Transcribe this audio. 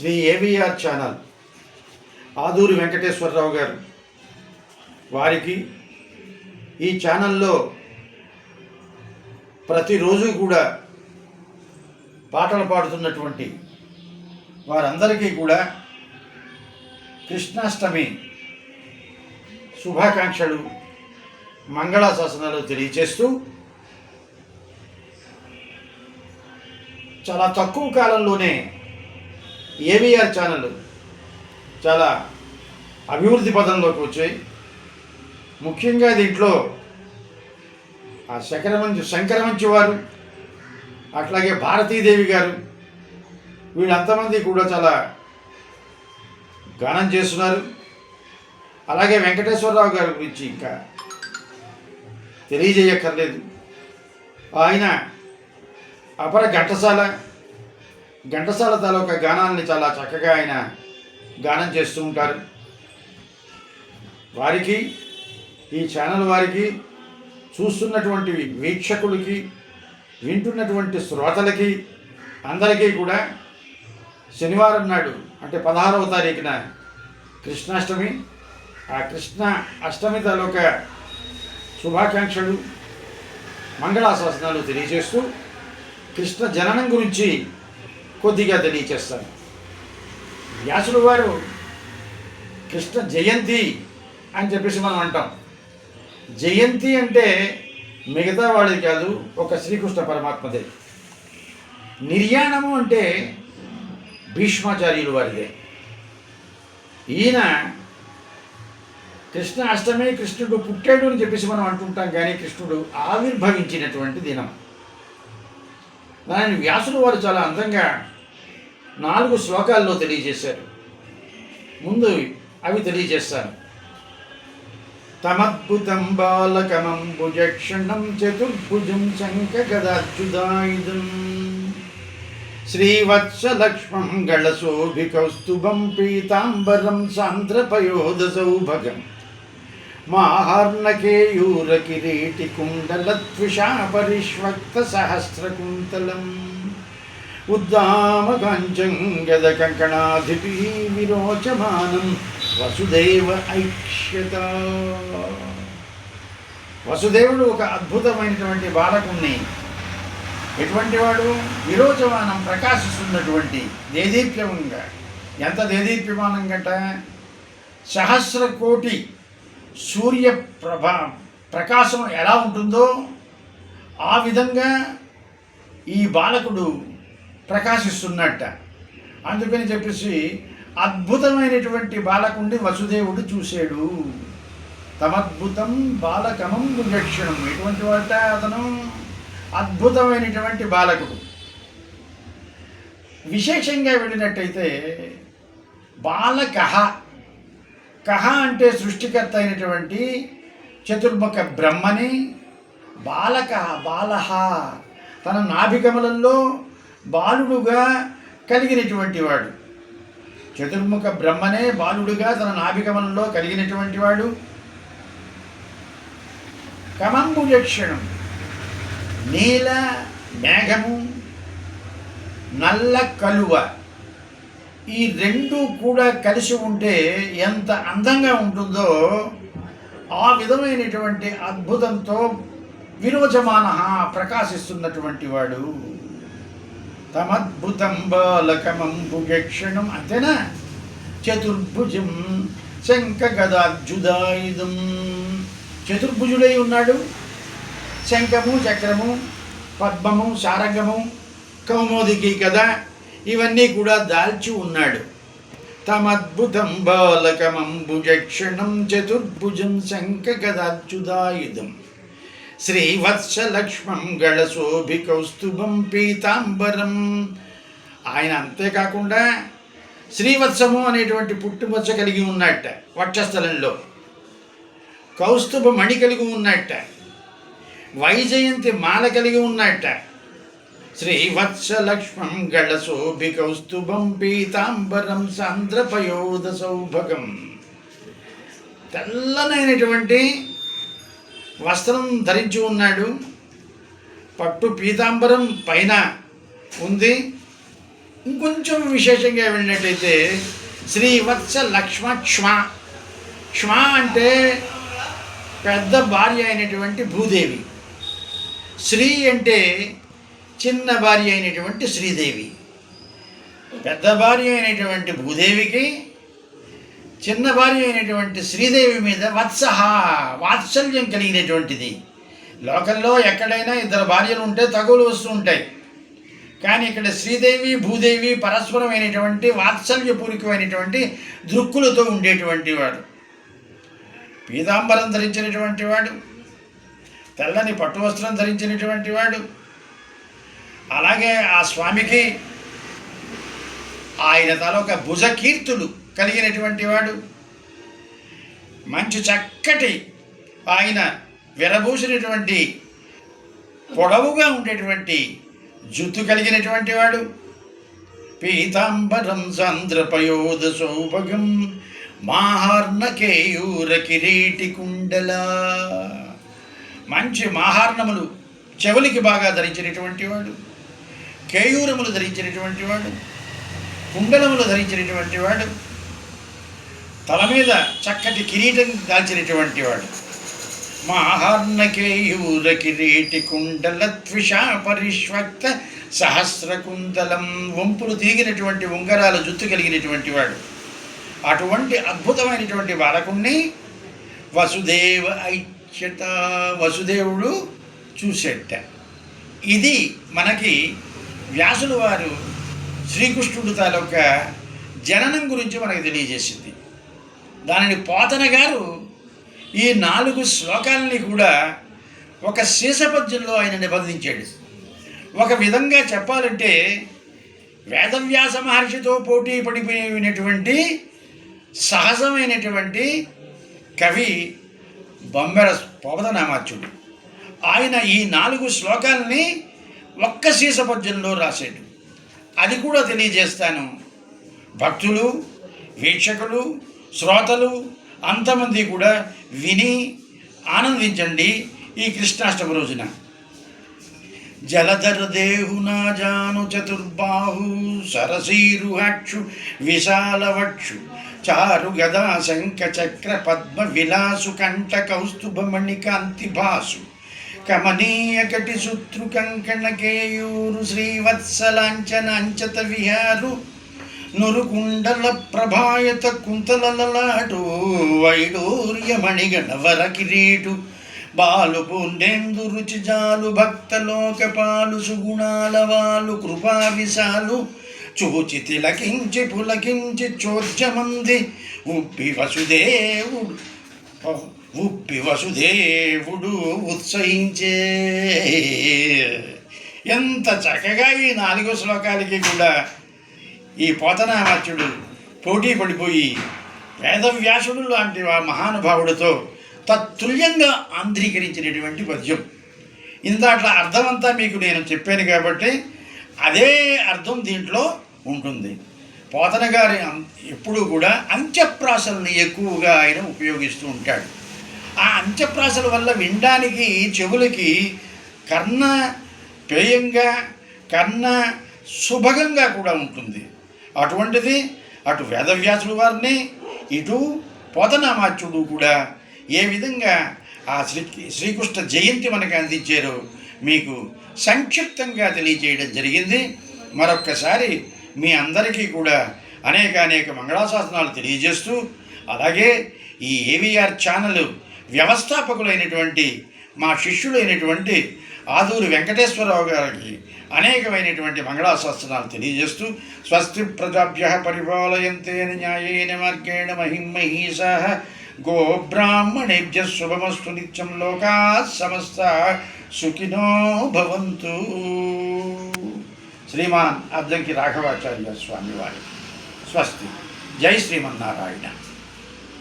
Shri AVR channel. Aduri Venkateswararao గారు వారికి ఈ ఛానల్లో ప్రతిరోజు కూడా పాటలు పాడుతున్నటువంటి వారందరికీ కూడా కృష్ణాష్టమి శుభాకాంక్షలు మంగళాశాసనాలు తెలియచేస్తూ చాలా తక్కువ కాలంలోనే ఏవిఆర్ ఛానల్ చాలా అభివృద్ధి పదంలోకి వచ్చాయి. ముఖ్యంగా దీంట్లో ఆ శంకరమంచి శంకరమంచి వారు అట్లాగే భారతీదేవి గారు వీళ్ళంతమంది కూడా చాలా గానం చేస్తున్నారు. అలాగే వెంకటేశ్వరరావు గారి గురించి ఇంకా తెలియజేయక్కర్లేదు. ఆయన అపర ఘంటసాల ఘంటసాల తాలూకా గానాన్ని చాలా చక్కగా ఆయన గానం చేస్తూ ఉంటారు. వారికి ఈ ఛానల్ వారికి చూస్తున్నటువంటి వీక్షకులకి వింటున్నటువంటి శ్రోతలకి అందరికీ కూడా శనివారం నాడు అంటే పదహారవ తారీఖున కృష్ణాష్టమి. ఆ కృష్ణ అష్టమి తాలూకా శుభాకాంక్షలు మంగళాశాసనాలు తెలియజేస్తూ కృష్ణ జననం గురించి కొద్దిగా తెలియచేస్తాను. వ్యాసుడు వారు కృష్ణ జయంతి అని చెప్పేసి మనం అంటాం. జయంతి అంటే మిగతా వాళ్ళది కాదు ఒక శ్రీకృష్ణ పరమాత్మదే. నిర్యాణము అంటే భీష్మాచార్యులు వారిదే. ఈయన కృష్ణ అష్టమి కృష్ణుడు పుట్టాడు అని చెప్పేసి మనం అంటుంటాం కానీ కృష్ణుడు ఆవిర్భవించినటువంటి దినం. దానిని వ్యాసులు వారు చాలా అందంగా నాలుగు శ్లోకాల్లో తెలియజేశారు. ముందు అవి తెలియజేస్తాను. తమద్భుతం బాలకమం భుజక్షణం చతుర్భుజం శంఖ గదాచ్యుదాయుధం శ్రీవత్సలక్ష్మం గళశోభికౌస్తుభం పీతాంబరం సాంద్రపయోదసౌభగం సౌభగం మాహార్ణకేయూరకిరీటి సహస్ర కుంతలం సహస్రకుంతలం ఉద్దామకాంచంగద కంకణాధిపి విరోచమానం వసుదేవ ఐక్ష్యత. వసుదేవుడు ఒక అద్భుతమైనటువంటి బాలకుణ్ణి. ఎటువంటి వాడు విరోచమానం ప్రకాశిస్తున్నటువంటి దేదీప్యమంగా ఎంత దేదీప్యమానం గంట సహస్ర కోటి సూర్య ప్రభా ప్రకాశం ఎలా ఉంటుందో ఆ విధంగా ఈ బాలకుడు ప్రకాశిస్తున్నట్ట. అందుకని చెప్పేసి అద్భుతమైనటువంటి బాలకుండి వసుదేవుడు చూశాడు. తమద్భుతం బాలకమం విలక్షణం ఎటువంటి వాట అతను? అద్భుతమైనటువంటి బాలకుడు. విశేషంగా వెళ్ళినట్టయితే బాలకహ కహ అంటే సృష్టికర్త అయినటువంటి చతుర్ముఖ బ్రహ్మని బాలక బాలహ తన నాభికమలంలో బాలుడుగా కలిగినటువంటి వాడు. చతుర్ముఖ బ్రహ్మనే బాలుడుగా తన నాభికమలంలో కలిగినటువంటి వాడు. కమంబుజక్షణం. నీల మేఘము నల్ల కలువ. ఈ రెండు కూడా కలిసి ఉంటే ఎంత అందంగా ఉంటుందో ఆ విధమైనటువంటి అద్భుతంతో విరోచమాన ప్రకాశిస్తున్నటువంటి వాడు. తమద్భుతం బాలకమంబుగక్షణం అంతేనా? చతుర్భుజం శంఖ గదాజుదాయుధం చతుర్భుజుడై ఉన్నాడు. శంఖము చక్రము పద్మము శారంగము కౌమోదికి కదా ఇవన్నీ కూడా దాల్చి ఉన్నాడు. తమద్భుతం బాలకమంబుజక్షణం చతుర్భుజం శంఖ గదాచ్యుదాయుధం శ్రీవత్సలక్ష్మం గళశోభికౌస్తుభం పీతాంబరం. ఆయన అంతేకాకుండా శ్రీవత్సము అనేటువంటి పుట్టుమచ్చ కలిగి ఉన్నట్ట వక్షస్థలంలో. కౌస్తుభ మణి కలిగి ఉన్నట్ట. వైజయంతి మాల కలిగి ఉన్నట్ట. శ్రీవత్సలక్ష్మం గళశోభికౌస్తుభం పీతాంబరం సాంద్రపయోద సౌభగం తెల్లనైనటువంటి వస్త్రం ధరించి ఉన్నాడు. పట్టు పీతాంబరం పైన ఉంది. ఇంకొంచెం విశేషంగా వెళ్ళినట్లయితే శ్రీవత్స లక్ష్మ క్ష్మ క్ష్మ అంటే పెద్ద భార్య అయినటువంటి భూదేవి. శ్రీ అంటే చిన్న భార్య అయినటువంటి శ్రీదేవి. పెద్ద భార్య అయినటువంటి భూదేవికి చిన్న భార్య అయినటువంటి శ్రీదేవి మీద వత్సహ వాత్సల్యం కలిగినటువంటిది. లోకల్లో ఎక్కడైనా ఇద్దరు భార్యలు ఉంటే తగులు వస్తూ ఉంటాయి. కానీ ఇక్కడ శ్రీదేవి భూదేవి పరస్పరమైనటువంటి వాత్సల్యపూరికమైనటువంటి దృక్కులతో ఉండేటువంటి వాడు. పీతాంబరం ధరించినటువంటి వాడు తెల్లని పట్టు వస్త్రం ధరించినటువంటి వాడు అలాగే ఆ స్వామికి ఆయన తాలూకా భుజకీర్తులు కలిగినటువంటి వాడు. మంచి చక్కటి ఆయన విరబూసినటువంటి పొడవుగా ఉండేటువంటి జుత్తు కలిగినటువంటి వాడు. పీతాంబరం సాంద్రపయోద సౌభగం మాహార్ణకేయూర కిరీటి కుండల. మంచి మాహార్ణములు చెవులకి బాగా ధరించినటువంటి వాడు. కేయూరములు ధరించినటువంటి వాడు కుండలములు ధరించినటువంటి వాడు తల మీద చక్కటి కిరీటం దాల్చినటువంటి వాడు. మాహార్ణకేయూర కిరీటి కుండల త్విషా పరిష్వక్త సహస్ర కుండలం వంపులు తిరిగినటువంటి ఉంగరాల జుత్తు కలిగినటువంటి వాడు. అటువంటి అద్భుతమైనటువంటి బాలకుణ్ణి వసుదేవ ఐక్యత వసుదేవుడు చూసేట. ఇది మనకి వ్యాసుల వారు శ్రీకృష్ణుడు తాలూకా జననం గురించి మనకు తెలియజేసింది. దానిని పోతన గారు ఈ నాలుగు శ్లోకాలని కూడా ఒక శీసపద్యంలో ఆయన నిబంధించాడు. ఒక విధంగా చెప్పాలంటే వేదవ్యాస మహర్షితో పోటీ పడిపోయినటువంటి సహజమైనటువంటి కవి బొమ్మెర పోపదనామాచ్యుడు. ఆయన ఈ నాలుగు శ్లోకాలని ఒక్క శీసపద్యంలో రాశాడు అది కూడా తెలియజేస్తాను. భక్తులు వీక్షకులు శ్రోతలు అంతమంది కూడా విని ఆనందించండి ఈ కృష్ణాష్టమి రోజున. జలధర దేహునా జాను చతుర్బాహు సరసీరుహక్షు విశాలవక్షు చారు గదా శంఖ చక్ర పద్మ విలాసు కంఠ భాసు కమనీయకటి భాసు కమనీయ కటి విహారు నురుకుండల ప్రభాయత కుంతలలలాటు వైడూర్యమణిగణ వర కిరీటు బాలు పూర్ణేందు రుచిజాలు జాలు సుగుణాల వాలు కృపా విశాలు చూచి తిలకించి పులకించి చోద్యమంది ఉప్పి వసుదేవుడు ఉప్పి వసుదేవుడు ఉత్సహించే. ఎంత చక్కగా ఈ నాలుగో శ్లోకాలకి కూడా ఈ పోతనామాత్యుడు పోటీ పడిపోయి వేదవ్యాసుడు లాంటి ఆ మహానుభావుడితో తత్తుల్యంగా ఆంధ్రీకరించినటువంటి పద్యం. ఇందాట్ల అర్థమంతా మీకు నేను చెప్పాను కాబట్టి అదే అర్థం దీంట్లో ఉంటుంది. పోతన గారి ఎప్పుడూ కూడా అంత్యప్రాసల్ని ఎక్కువగా ఆయన ఉపయోగిస్తూ ఉంటాడు. ఆ అంత్యప్రాసల వల్ల వినడానికి చెవులకి కర్ణ పేయంగా కర్ణ సుభగంగా కూడా ఉంటుంది. అటువంటిది అటు వేదవ్యాసుడు వారిని ఇటు పోతనామాచ్యుడు కూడా ఏ విధంగా ఆ శ్రీ శ్రీకృష్ణ జయంతి మనకు అందించారో మీకు సంక్షిప్తంగా తెలియజేయడం జరిగింది. మరొక్కసారి మీ అందరికీ కూడా అనేక అనేక మంగళాశాసనాలు తెలియజేస్తూ అలాగే ఈ ఏవిఆర్ ఛానల్ వ్యవస్థాపకులైనటువంటి మా శిష్యుడైనటువంటి ఆదూరి వెంకటేశ్వరరావు గారికి అనేకమైనటువంటి మంగళాశాసనాలు తెలియజేస్తూ స్వస్తి ప్రజాభ్య పరిపాలయంతే న్యాయేన మార్గేణ మహిమహీస గోబ్రాహ్మణేభ్య శుభమస్తు నిత్యం లోకా సమస్త సుఖినో భవంతు. శ్రీమాన్ అద్దంకి రాఘవాచార్య స్వామి వారి స్వస్తి. జై శ్రీమన్నారాయణ.